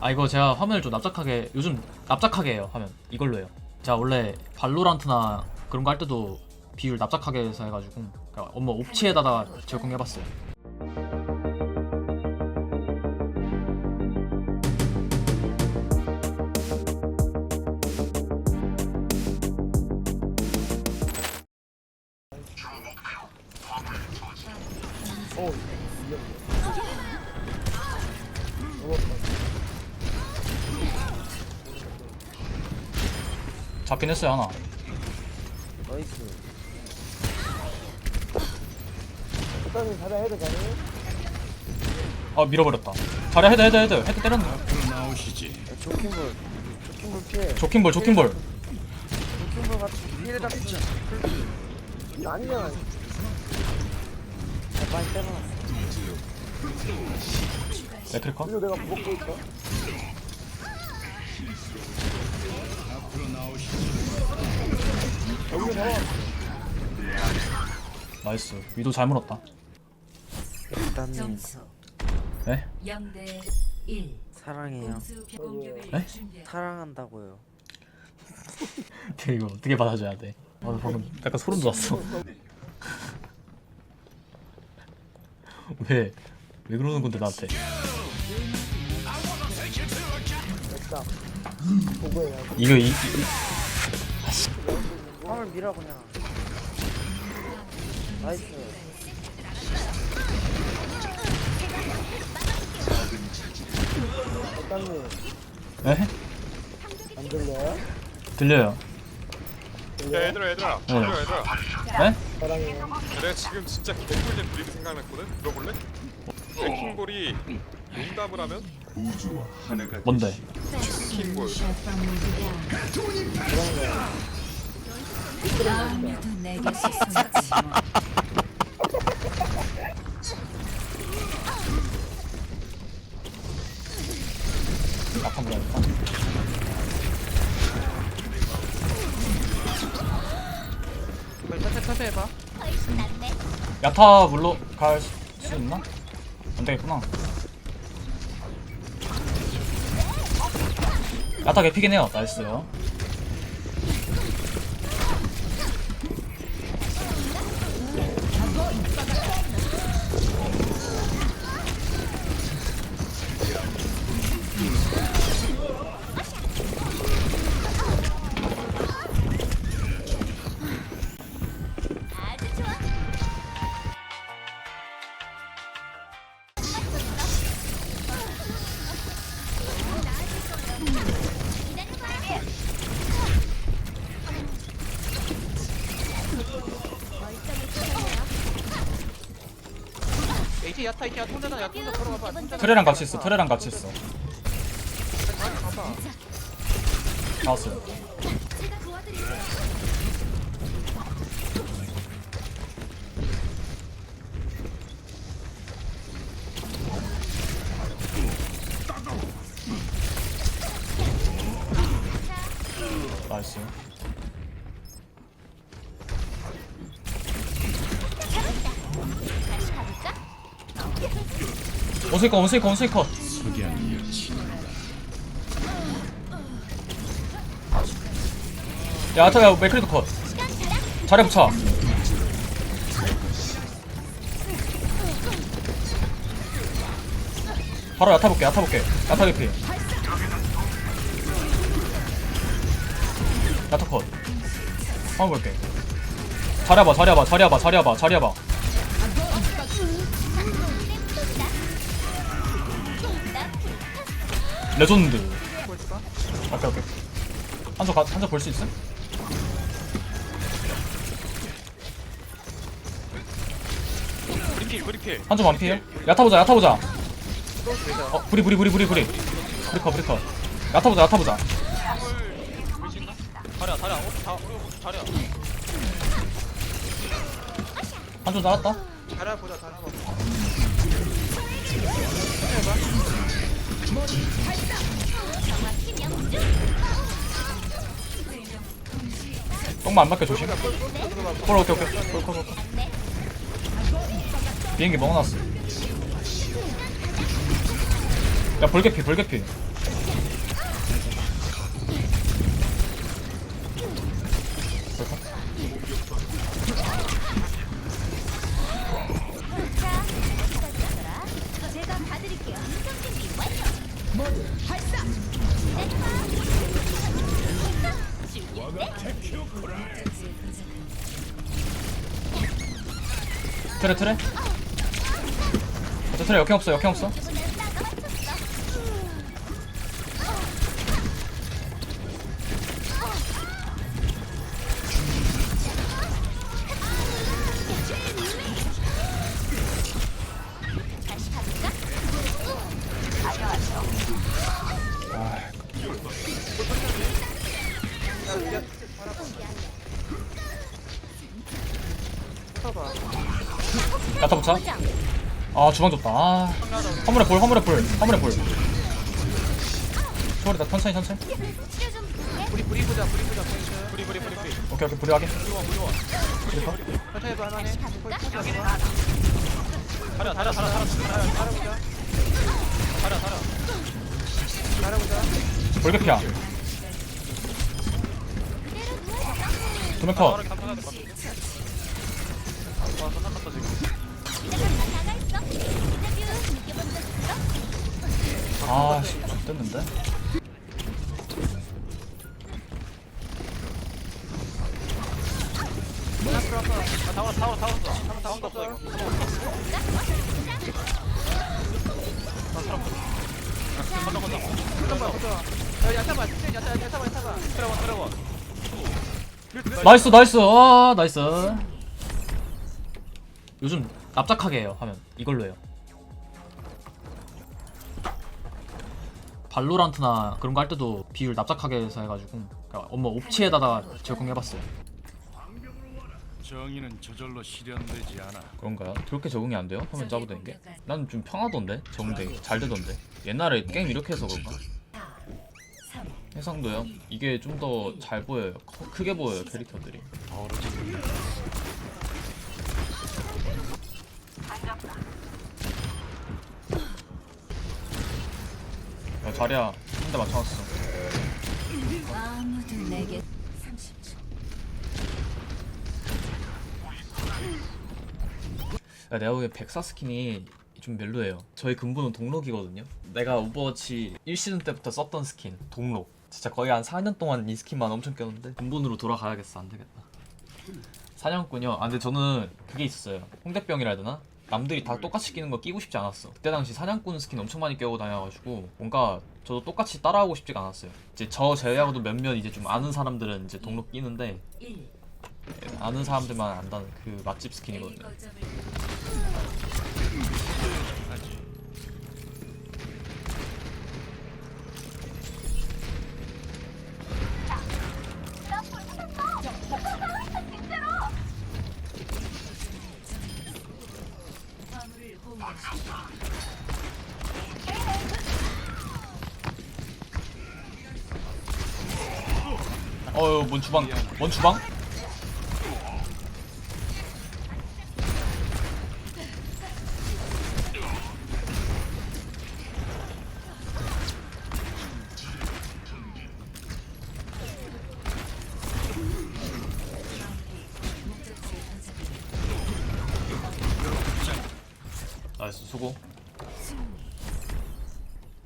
아 이거 제가 화면을 좀 납작하게 요즘 납작하게 해요 화면. 이걸로 해요. 제가 원래 발로란트나 그런 거 할 때도 비율 납작하게 해서 해가지고 그러니까 엄마 옵치에다가 적용해봤어요. 어, 잡긴 했어요 하나 나이스. 일단은 잘해 해도 가네. 아 밀어버렸다 자리 헤드 헤드 헤드 헤드 때렸네 나오시지. 조킹볼. 조킹볼 피해. 조킹볼 조킹볼 조킹볼 같은 피해 잡힌 풀피. 이거 아니잖아. 아, 많이 때려놨어. 이거 내가 먹고 있어. 봐. 나이스 위도 잘 물었다 일단 점수 네? 0대 1 사랑해요. 공수 공격을 네? 사랑한다고요. 근데 이거 어떻게 받아줘야 돼? 아, 나 방금 약간 소름 돋았어. 왜? 왜 그러는 건데 나한테? 됐다. 이거 이, 이 화물 밀어 그냥. 나이스. 일단님 에? 안 들려요? 들려요? 야? 얘들아 얘들아 네. 얘들아 얘들아 네? 사랑해요. 내가 지금 진짜 개꿀잼 드립이 생각났거든? 들어볼래? 레킹볼이 농담을 하면 우주와 하나가 뭔데? 킹 볼 아무도 내게 시선하지 마 아까 뭐랄까? 야타 물로 갈수 있나? 안 되겠구나. 야타 개피긴 해요. 나이스 요. 이티 야타 야타 혼자다 야타 혼자 걸어가봐 혼자 트레랑 같이 있어. 트레랑 같이 있어. 나왔어요. 나이스. 원스이컷 원스이컷 원스이컷. 석양이여 친다. 야 아타야 맥크리도 컷. 자리 붙여. 바로 야타 볼게 야타 볼게. 야타 개피. 야타 컷. 한번 볼게. 자리야봐 자리야봐 자리야봐 자리야봐 자리야봐 레전드. 오케이 오케이. 한점 한점 볼수 있음? 브리필 브리필. 한점 완피해. 야타 보자 야타 보자. 어 브리 브리 브리 브리 브리. 브리커 브리커. 야타 보자 야타 보자. 자리야 자리야. 어? 자 어, 자리야. 한점 나갔다. 자리야 보자 자리야 보자 똥만 안 맞게 조심. 콜 오케이 오케이. 콜 콜콜 비행기 먹어놨어? 야 볼개피 볼개피 트레 트레? 저 트레 역행 없어 역행 없어 야타 붙자 아 주방 좋다. 아 화물에 볼 화물에 볼 화물에 볼 초월이다 천천히 천천히. 불이 불이 보자 불이 보자 뿌리 뿌리 뿌리 뿌리 오케이 오케이 불이 확인. 천천히 해도 할만해 포인트 찾아봐 다려 다려 다려 다려 잘해보자. 다려 다려 잘해보자. 볼개피야. 두명컷 와 선상 갔다 지금 됐는데 아, 다다다다 트레원 트레원 나이스 나이스 아 나이스 요즘 납작하게 해요 하면 이걸로 해요 발로란트나 그런 거 할 때도 비율 납작하게 해서 해가지고 그러니까 엄마 옵치에다가 적용해봤어요 정의는 저절로 실현되지 않아. 그런가요? 그렇게 적응이 안 돼요? 화면 짜부되는 게? 난 좀 평하던데? 적응되기 잘 되던데 옛날에 게임 이렇게 해서 그런가? 해상도요? 이게 좀 더 잘 보여요 커- 크게 보여요 캐릭터들이 야 자리야 한 대 맞춰놨어 아무도 내게 30초 야, 내가 보기엔 백사 스킨이 좀 별로예요. 저희 근본은 동록이거든요. 내가 오버워치 1시즌 때부터 썼던 스킨 동록. 진짜 거의 한 4년 동안 이 스킨만 엄청 꼈는데 근본으로 돌아가야겠어. 안 되겠다. 사냥꾼이요. 아 근데 저는 그게 있었어요. 홍대병이라 해야 되나? 남들이 다 똑같이 끼는 거 끼고 싶지 않았어. 그때 당시 사냥꾼 스킨 엄청 많이 껴고 다녀가지고 뭔가 저도 똑같이 따라하고 싶지가 않았어요. 이제 저 제외하고도 몇몇 이제 좀 아는 사람들은 이제 동록 끼는데 1 아는 사람들만 안다는 그 맛집 스킨이거든요. 어휴 뭔 주방 뭔 주방? 나이스 수고